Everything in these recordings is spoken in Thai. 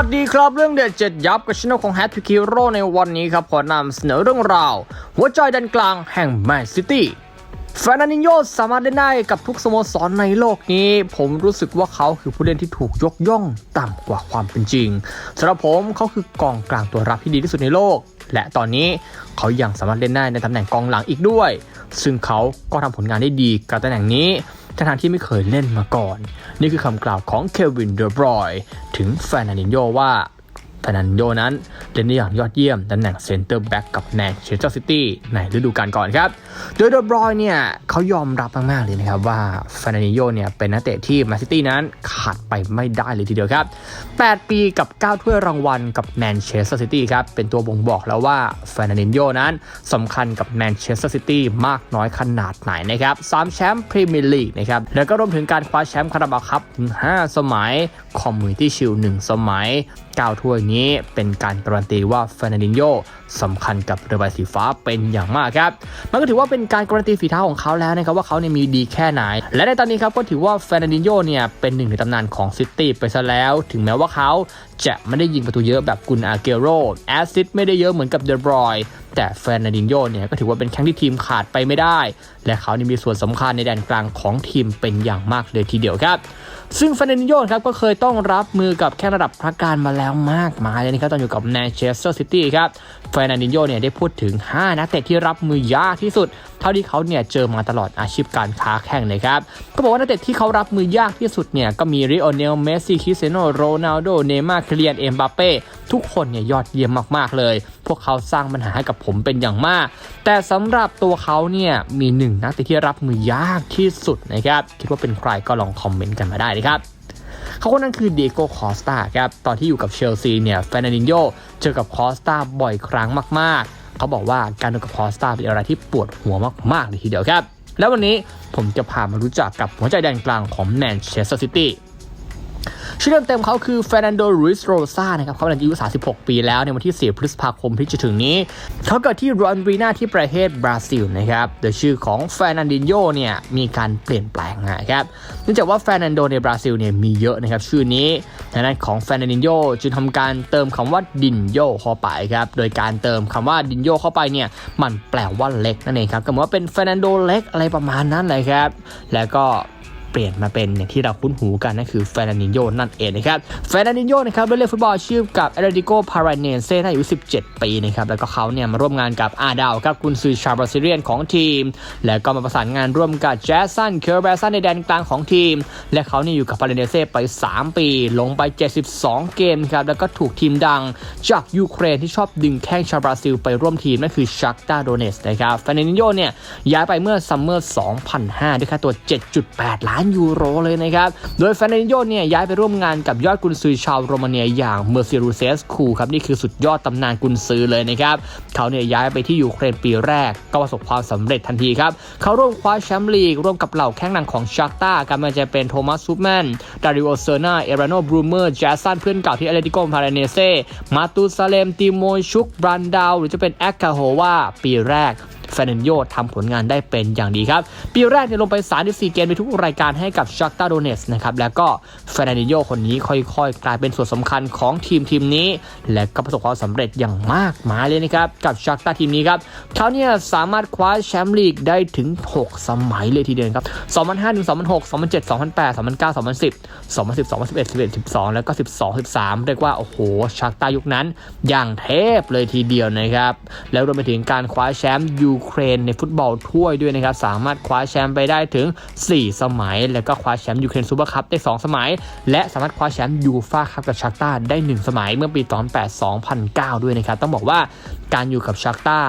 วัสดีครับเรื่องเด็ดเจ็ดยับกับช่องของแฮต t ิคิโรในวันนี้ครับ ขอนำเสนอเรื่องราว หัวใจดันกลางแห่งแมนซิตี้แฟานานิโยสามารถเล่นได้กับทุกสโมสรในโลกนี้ ผมรู้สึกว่าเขาคือผู้เล่นที่ถูกยกย่องต่ำกว่าความเป็นจริงสำหรับผมเขาคือกองกลางตัวรับที่ดีที่สุดในโลก และตอนนี้เขายังสามารถเล่นได้ในตำแหน่งกองหลังอีกด้วย ซึ่งเขาก็ทำผลงานได้ดีกับตำแหน่งนี้ ทั้งที่ไม่เคยเล่นมาก่อน นี่คือคำกล่าวของเควินเดอบรอยถึงแฟนนินโยว่า ฟนันดินโยนั้นเล่นได้อย่างยอดเยี่ยมตำแหน่งเซนเตอร์แบ็กกับแมนเชสเตอร์ซิตี้ในฤดูกาลก่อนครับ โดยเดอบรอยเนี่ยเขายอมรับมาก ๆ เลยนะครับว่าแฟนันดินโยเนี่ยเป็นนักเตะที่แมนซิตี้นั้นขาดไปไม่ได้เลยทีเดียวครับ 8 ปีกับ 9 ถ้วยรางวัลกับแมนเชสเตอร์ซิตี้ครับ เป็นตัวบ่งบอกแล้วว่าแฟนันดินโยนั้นสำคัญกับแมนเชสเตอร์ซิตี้มากน้อยขนาดไหนนะครับ3แชมป์พรีเมียร์ลีกนะครับแล้วก็รวมถึงการคว้าแชมป์คาราบาวครับถึง5สมัยคอมมูนิตี้ชิล1สมัย 9 ถ้วยนี้เป็นการการันตีว่าเฟรนันดินโยสำคัญกับเรือใบสีฟ้าเป็นอย่างมากครับ มันก็ถือว่าเป็นการการันตีฝีเท้าของเขาแล้วนะครับว่าเขาเนี่ยมีดีแค่ไหน และในตอนนี้ครับก็ถือว่าเฟรนันดินโยเนี่ยเป็นหนึ่งในตำนานของซิตี้ไปซะแล้ว ถึงแม้ว่าเขาจะไม่ได้ยิงประตูเยอะแบบกุนอาเกโรแอสซิสไม่ได้เยอะเหมือนกับเดบรอยแต่เฟรนันดินโยเนี่ยก็ถือว่าเป็นแข้งที่ทีมขาดไปไม่ได้ และเขานี่มีส่วนสำคัญในแดนกลางของทีมเป็นอย่างมากเลยทีเดียวครับ ซึ่งเฟร์นันดินโยครับก็เคยต้องรับมือกับแค่ระดับพระการมาแล้วมากมายเลยนะครับตอนอยู่กับแมนเชสเตอร์ซิตี้ครับเฟร์นันดินโยเนี่ยได้พูดถึง 5 นักเตะที่รับมือยากที่สุด เท่าที่เขาเนี่ยเจอมาตลอดอาชีพการค้าแข่งนะครับก็บอกว่านักเตะที่เขารับมือยากที่สุดเนี่ยก็มีริโอเนลเมสซี่คริสเตียโนโรนัลโดเนย์มาร์เคลียนเอ็มบัปเป้ทุกคนเนี่ยยอดเยี่ยมมากๆเลย พวกเขาสร้างปัญหาให้กับผมเป็นอย่างมาก แต่สำหรับตัวเขาเนี่ยมีหนึ่งนักเตะที่รับมือยากที่สุดนะครับคิดว่าเป็นใครก็ลองคอมเมนต์กันมาได้นะครับเขาคนนั้นคือเดโกคอสตาครับ ตอนที่อยู่กับเชลซีเนี่ยแฟนันินโยเจอกับคอสตาบ่อยครั้งมากๆ เขาบอกว่าการดูกับคอสตาเป็นอะไรที่ปวดหัวมากๆเลยทีเดียวครับ แล้ววันนี้ผมจะพามารู้จักกับหัวใจแดนกลางของแมนเชสเตอร์ซิตี้ ชื่อเต็มๆเขาคือเฟรนันโดรุสโรซานะครับเขาเป็นอายุ 36 ปีแล้วในวันที่ 4 พฤษภาคมที่จะถึงนี้ เขาเกิดที่รอนรีนาที่ประเทศบราซิลนะครับโดยชื่อของเฟรนันดินโยเนี่ยมีการเปลี่ยนแปลงนะครับเนื่องจากว่าเฟรนันโดในบราซิลเนี่ยมีเยอะนะครับชื่อนี้ทางด้านของเฟรนันดินโยจึงทำการเติมคำว่าดินโยเข้าไปครับโดยการเติมคำว่าดินโยเข้าไปเนี่ยมันแปลว่าเล็กนั่นเองครับก็เหมือนว่าเป็นเฟรนันโดเล็กอะไรประมาณนั้นเลยครับแล้วก็ เปลี่ยนมาเป็นอย่างที่เราคุ้นหูกันนั่นคือเฟร์นันดินโยนั่นเองนะครับเฟร์นันดินโยนะครับเล่นฟุตบอลอาชีพกับเอเรดิโกพาราเนเซ่อายุ 17 ปีนะครับแล้วก็เขาเนี่ยมาร่วมงานกับอาดาวครับกุนซือชาวบราซิเลียนของทีม แล้วก็มาประสานงานร่วมกับแจสซันเคอร์แบสันในแดนกลางของทีม และเขาเนี่ยอยู่กับพาราเนเซ่ไป 3 ปี ลงไป 72 เกมครับแล้วก็ถูกทีมดังจากยูเครนที่ชอบดึงแข้งชาวบราซิลไปร่วมทีมนั่นคือชักตาโดเนสนะครับเฟร์นันดินโยเนี่ยย้ายไปเมื่อซัมเมอร์ 2005 ด้วยค่าตัว 7.8 ล้านยูโรเลยนะครับ โดยเฟร์นันดินโยเนี่ยย้ายไปร่วมงานกับยอดกุนซือชาวโรมาเนียอย่างเมอร์ซิรูเซสคูครับนี่คือสุดยอดตำนานกุนซือเลยนะครับเขาเนี่ยย้ายไปที่ยูเครนปีแรกก็ประสบความสำเร็จทันทีครับเขาร่วมคว้าแชมป์ลีกร่วมกับเหล่าแข้งหนังของชักตากันมาจะเป็นโทมัสซูแมน ดาริโอเซอร์นาเอรานโนบรูเมอร์แจสันเพื่อนเก่าที่เอเลติโกพาราเนเซ มาตูซาเลมติโมชุกบรันดาวหรือจะเป็นแอคคาโฮวาปีแรก เฟรนโยทำผลงานได้เป็นอย่างดีครับ ปีแรกเนี่ยลงไป 34 เกมในทุกรายการให้กับชักตาโดเนสนะครับแล้วก็เฟรนโยคนนี้ค่อยๆ กลายเป็นส่วนสำคัญของทีมทีมนี้ และก็ประสบความสำเร็จอย่างมากมายเลยนะครับกับชักตาทีมนี้ครับเขาเนี่ยสามารถคว้าแชมป์ลีกได้ถึง 6 สมัยเลยทีเดียวครับ2005ถึง2006 2007 2008 2009 2010 2010 2011 11 12 แล้วก็ 12 13 เรียกว่า โอ้โห ชักตายุคนั้น อย่างเทพเลยทีเดียวนะครับ แล้วรวมไปถึงการคว้าแชมป์ยูเครนในฟุตบอลถ้วยด้วยนะครับสามารถคว้าแชมป์ไปได้ถึง 4 สมัย แล้วก็คว้าแชมป์ยูเครนซูเปอร์คัพได้ 2 สมัย และสามารถคว้าแชมป์ยูฟ่าคัพกับชักตาได้ 1 สมัยเมื่อปี 2008-2009 ด้วยนะครับต้องบอกว่าการอยู่กับชักตา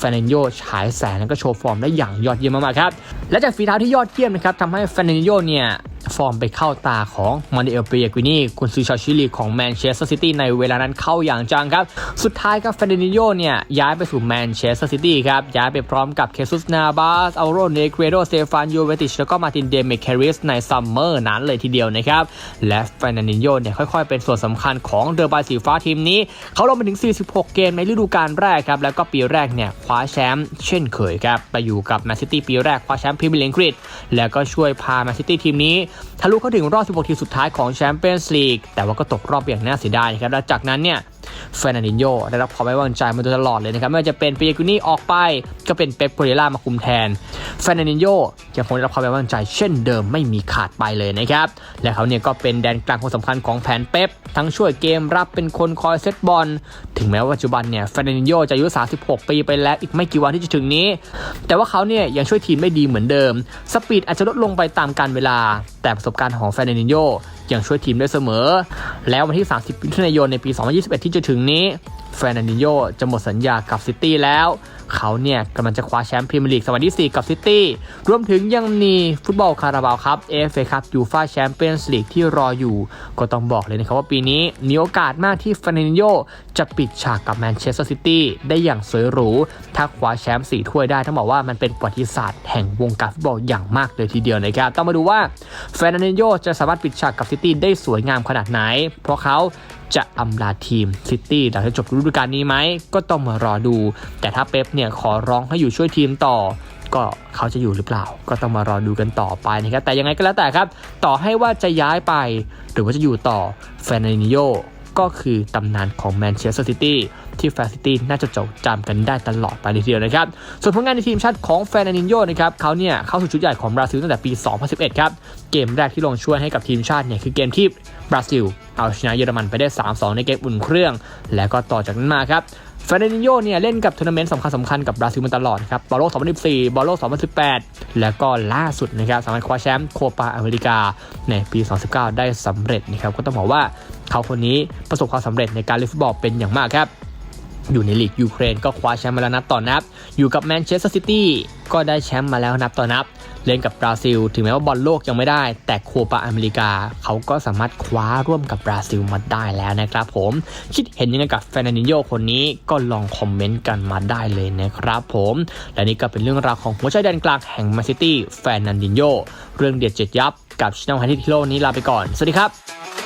ฟาเนนโยฉายแสงแล้วก็โชว์ฟอร์มได้อย่างยอดเยี่ยมมากๆครับ และจากฝีเท้าที่ยอดเยี่ยมนะครับทำให้ฟาเนนโยเนี่ย ฟอร์มไปเข้าตาของมานิเอลเปียกินีคุณซูชาชิลีของแมนเชสเตอร์ซิตี้ในเวลานั้นเข้าอย่างจังครับ สุดท้ายครับฟาเนนโยเนี่ยย้ายไปสู่แมนเชสเตอร์ซิตี้ครับ ย้ายไปพร้อมกับเคซุสนาบาสอัลโรเนเกรโดเซฟานยูเวติชแล้วก็มาตินเดเมเคริสในซัมเมอร์นั้นเลยทีเดียวนะครับ และฟาเนนโยเนี่ยค่อยๆ เป็นส่วนสำคัญของเดอะบายสีฟ้าทีมนี้ เขาลงไปถึง 46 เกมในฤดูกาลแรกครับแล้วก็ปีแรกเนี่ยคว้าแชมป์เช่นเคยครับไปอยู่กับแมนซิตี้ปีแรกคว้าแชมป์พรีเมียร์ลีกอังกฤษแล้วก็ช่วยพาแมนซิตี้ทีมนี้ทะลุเข้าถึงรอบ 16 ทีมสุดท้ายของแชมเปี้ยนส์ลีกแต่ว่าก็ตกรอบอย่างน่าเสียดายนะครับและจากนั้นเนี่ย เฟรนันดินโยได้รับความไว้วางใจมาโดยตลอดเลยนะครับไม่ว่าจะเป็นเปียกุนี่ออกไป ก็เป็นเป๊ปโกเรล่ามาคุมแทนเฟรนันดินโยยังคงได้รับความไว้วางใจเช่นเดิมไม่มีขาดไปเลยนะครับและเขาเนี่ยก็เป็นแดนกลางคนสำคัญของแผนเป๊ปทั้งช่วยเกมรับเป็นคนคอยเซตบอลถึงแม้ว่าปัจจุบันเนี่ยเฟรนันดินโยจะอายุ 36 ปีไปแล้วอีกไม่กี่วันที่จะถึงนี้ แต่ว่าเขาเนี่ยยังช่วยทีมได้ดีเหมือนเดิม สปีดอาจจะลดลงไปตามกาลเวลา แต่ประสบการณ์ของแฟนนินโย ยังช่วยทีมได้เสมอ แล้ววันที่ 30มิถุนายนในปี 2021 ที่จะถึงนี้แฟนนิโยจะหมดสัญญากับซิตี้แล้ว เขาเนี่ยกำลังจะคว้าแชมป์พรีเมียร์ลีกสมัยที่ 4 กับซิตี้ รวมถึงยังมีฟุตบอลคาราบาวครับเอฟเอคัพยูฟาแชมเปี้ยนส์ลีกที่รออยู่ ก็ต้องบอกเลยนะครับว่าปีนี้มีโอกาสมากที่ฟนนินโยจะปิดฉากกับแมนเชสเตอร์ซิตี้ได้อย่างสวยหรู ถ้าคว้าแชมป์สี่ถ้วยได้ต้องบอกว่ามันเป็นประวัติศาสตร์แห่งวงการฟุตบอลอย่างมากเลยทีเดียวนะครับ ต้องมาดูว่าแฟนนินโยจะสามารถปิดฉากกับซิตี้ได้สวยงามขนาดไหน เพราะเขาจะอำลาทีมซิตี้หลังจากจบฤดูกาลนี้ไหมก็ต้องมารอดู แต่ถ้าเป๊ปเนี่ยขอร้องให้อยู่ช่วยทีมต่อ ก็เขาจะอยู่หรือเปล่า ก็ต้องมารอดูกันต่อไปนะครับแต่ยังไงก็แล้วแต่ครับ ต่อให้ว่าจะย้ายไป หรือว่าจะอยู่ต่อแฟนนิโย ก็คือตำนานของแมนเชสเตอร์ซิตี้ที่แฟนซิตี้น่าจะจดจำกันได้ตลอดไปเลยทีเดียวนะครับ ส่วนผลงานในทีมชาติของแฟนนิโยนะครับเขาเนี่ยเข้าสู่ชุดใหญ่ของบราซิลตั้งแต่ปี 2011 ครับ เกมแรกที่ลงช่วยให้กับทีมชาติเนี่ยคือเกมที่บราซิล เอาชนะเยอรมันไปได้ 3-2 ในเกมอุ่นเครื่อง แล้วก็ต่อจากนั้นมาครับฟรนิโยเนี่ยเล่นกับทัวร์นาเมนต์สำคัญสำคัญกับบราซิลมาตลอดครับบอลโลก 2014 บอลโลก 2018 แล้วก็ล่าสุดนะครับสามารถคว้าแชมป์โคปาอเมริกาในปี 2019 ได้สำเร็จนะครับก็ต้องบอกว่า เขาคนนี้ประสบความสำเร็จในการเล่นฟุตบอลเป็นอย่างมากครับอยู่ในลีกยูเครนก็คว้าแชมป์มาแล้วนับต่อนับ อยู่กับแมนเชสเตอร์ซิตี้ก็ได้แชมป์มาแล้วนับต่อนับ เล่นกับบราซิล ถึงแม้ว่าบอลโลกยังไม่ได้ แต่โคปาอเมริกา เขาก็สามารถคว้าร่วมกับบราซิลมาได้แล้วนะครับผม คิดเห็นยังไงกับแฟนนิโยคนนี้ก็ลองคอมเมนต์กันมาได้เลยนะครับผม และนี่ก็เป็นเรื่องราวของหัวใจแดนกลางแห่งแมนซิตี้แฟนนันดินโยเรื่องเด็ดเจ็ดยับกับช n น l ฮันทิโลนี้ลาไปก่อน สวัสดีครับ